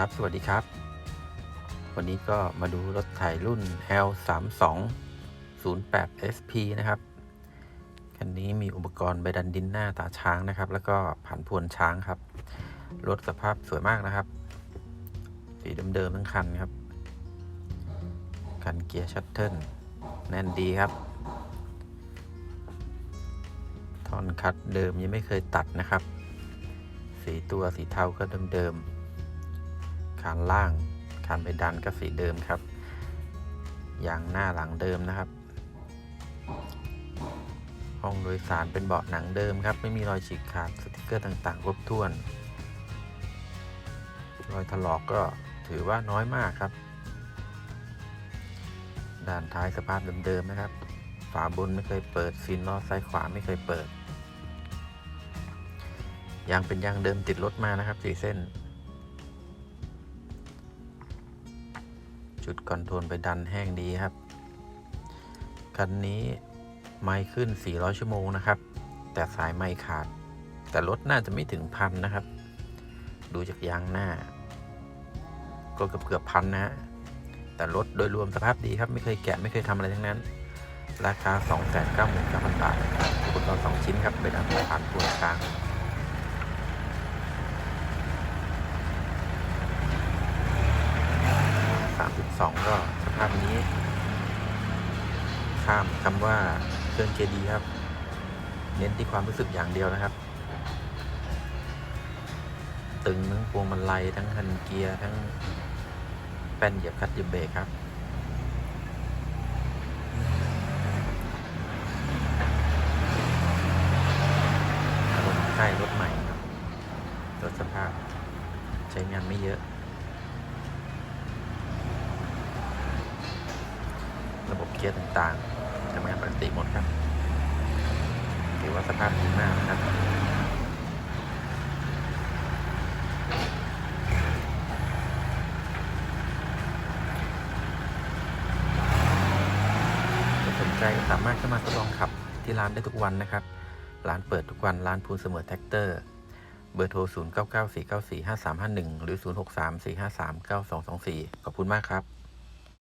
ครับ สวัสดีครับ วันนี้ก็มาดูรถไถรุ่น L 3 2 0 8 SP นะครับ คันนี้มีอุปกรณ์ใบดันดินหน้าตาช้างนะครับ แล้วก็ผันพวนช้างครับ รถสภาพสวยมากนะครับ สีเดิมๆทั้งคันครับ คันเกียร์ชัตเทิลแน่นดีครับ ท่อนคัดเดิมยังไม่เคยตัดนะครับ สีตัวสีเทาก็เดิมๆ คานล่าง คานไปดันก็สีเดิมครับ ยางหน้าหลังเดิมนะครับ ห้องโดยสารเป็นเบาะหนังเดิมครับ ไม่มีรอยฉีกขาดสติกเกอร์ต่างๆ ครบถ้วน รอยถลอกก็ถือว่าน้อยมากครับ ด้านท้ายสภาพเดิมๆนะครับ ฝาบนไม่เคยเปิดฟินล้อซ้ายขวาไม่เคยเปิดยางเป็นยางเดิมติดรถมานะครับสี่เส้น จุดคอนโทรลไปดันแห้งดีครับ คันนี้ไม่ขึ้น 400 ชั่วโมงนะครับ แต่สายไม่ขาด แต่รถน่าจะไม่ถึงพันนะครับ ดูจากยางหน้า ก็เกือบเกือบพันนะฮะ แต่รถโดยรวมสภาพดีครับ ไม่เคยแกะไม่เคยทำอะไรทั้งนั้น ราคา 299,000บาทอุปกรณ์2ชิ้นครับเป็นอันผ่านตัวช้าง 32ก็สภาพนี้ ข้ามคำว่าเครื่องเกยร์ดีครับ เน้นที่ความรู้สึกอย่างเดียวนะครับ ตึงทั้งพวงมาลัยทั้งคันเกียร์ทั้งแป้นเหยียบคัดเหยียบเบรกครับรถใกล้รถใหม่ครับรถสภาพใช้งานไม่เยอะ ระบบเกียร์ต่างๆทำงานปกติหมดครับถือว่าสภาพดีมากนะครับถ้าสนใจสามารถเข้ามาทดลองขับที่ร้านได้ทุกวันนะครับ ร้านเปิดทุกวัน ร้านพูนเสมอแท็กเตอร์ เบอร์โทร 0 9 9 4 9 4 5 3 5 1 หรือ 0 6 3 4 5 3 9 2 2 4 ขอบคุณมากครับ